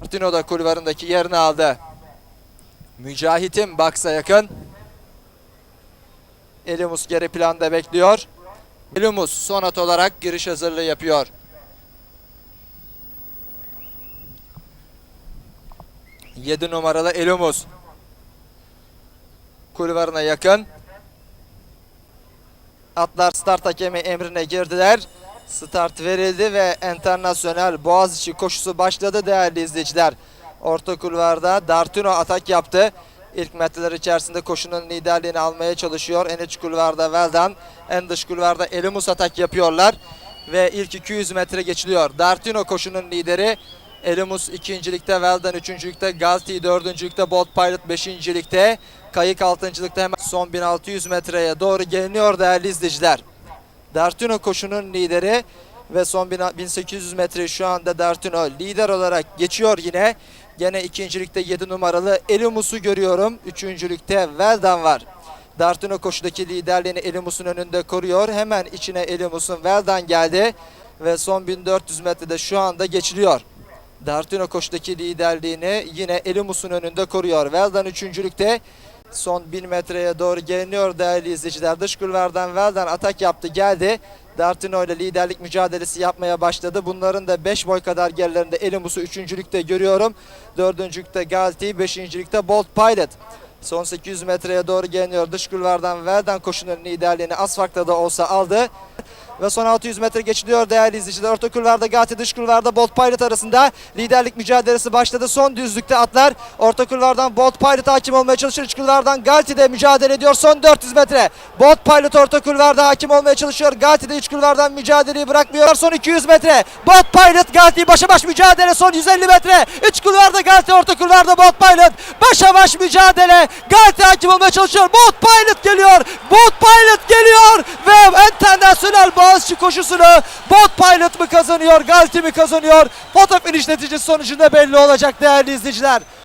Martino da kulvarındaki yerini aldı. Mücahit'in baksa yakın. Elimus geri planda bekliyor. Elimus son at olarak giriş hazırlığı yapıyor. Yedi numaralı Elimus. Kulvarına yakın. Atlar start hakemi emrine girdiler. Start verildi ve internasyonel Boğaziçi koşusu başladı değerli izleyiciler. Orta kulvarda Dartino atak yaptı. İlk metreler içerisinde koşunun liderliğini almaya çalışıyor. En iç kulvarda Veldan, en dış kulvarda Elimus atak yapıyorlar. Ve ilk 200 metre geçiliyor. Dartino koşunun lideri. Elimus ikincilikte, Veldan üçüncülükte, Galti dördüncülükte, Bolt Pilot beşincilikte. Kayık altıncılıkta hemen son 1600 metreye doğru geliniyor değerli izleyiciler. Dartino koşunun lideri ve son 1800 metre şu anda Dartino lider olarak geçiyor yine. Gene ikincilikte 7 numaralı Elimus'u görüyorum. Üçüncülükte Veldan var. Dartino koşudaki liderliğini Elimus'un önünde koruyor. Hemen içine Elimus'un Veldan geldi. Ve son 1400 metrede şu anda geçiliyor. Dartino koşudaki liderliğini yine Elimus'un önünde koruyor. Veldan üçüncülükte son 1000 metreye doğru geliniyor değerli izleyiciler. Dış kulvardan Veldan atak yaptı geldi. Dartino ile liderlik mücadelesi yapmaya başladı. Bunların da 5 boy kadar gerilerinde Elimus'u üçüncülükte görüyorum. Dördüncülükte Galti, beşincilikte Bolt Pilot. Son 800 metreye doğru geliniyor. Dış kulvardan Veldan koşunun liderliğini asfakta da olsa aldı. Ve son 600 metre geçiliyor değerli izleyiciler. Orta kulvarda Gati dış kulvarda Bolt Pilot arasında liderlik mücadelesi başladı. Son düzlükte atlar. Orta kulvardan Bolt Pilot hakim olmaya çalışıyor. İç kulvardan Galti de mücadele ediyor. Son 400 metre. Bolt Pilot orta kulvarda hakim olmaya çalışıyor. Galti de iç kulvardan mücadeleyi bırakmıyor. Son 200 metre. Bolt Pilot Galti başa baş mücadele. Son 150 metre. İç kulvarda Galti orta kulvarda Bolt Pilot. Başa baş mücadele. Galti hakim olmaya çalışıyor. Bolt Pilot geliyor. Bolt Pilot geliyor. Ve Boğaziçi koşusunu Bolt Pilot mı kazanıyor, Galti mi kazanıyor? Foto finish neticesi sonucunda belli olacak değerli izleyiciler.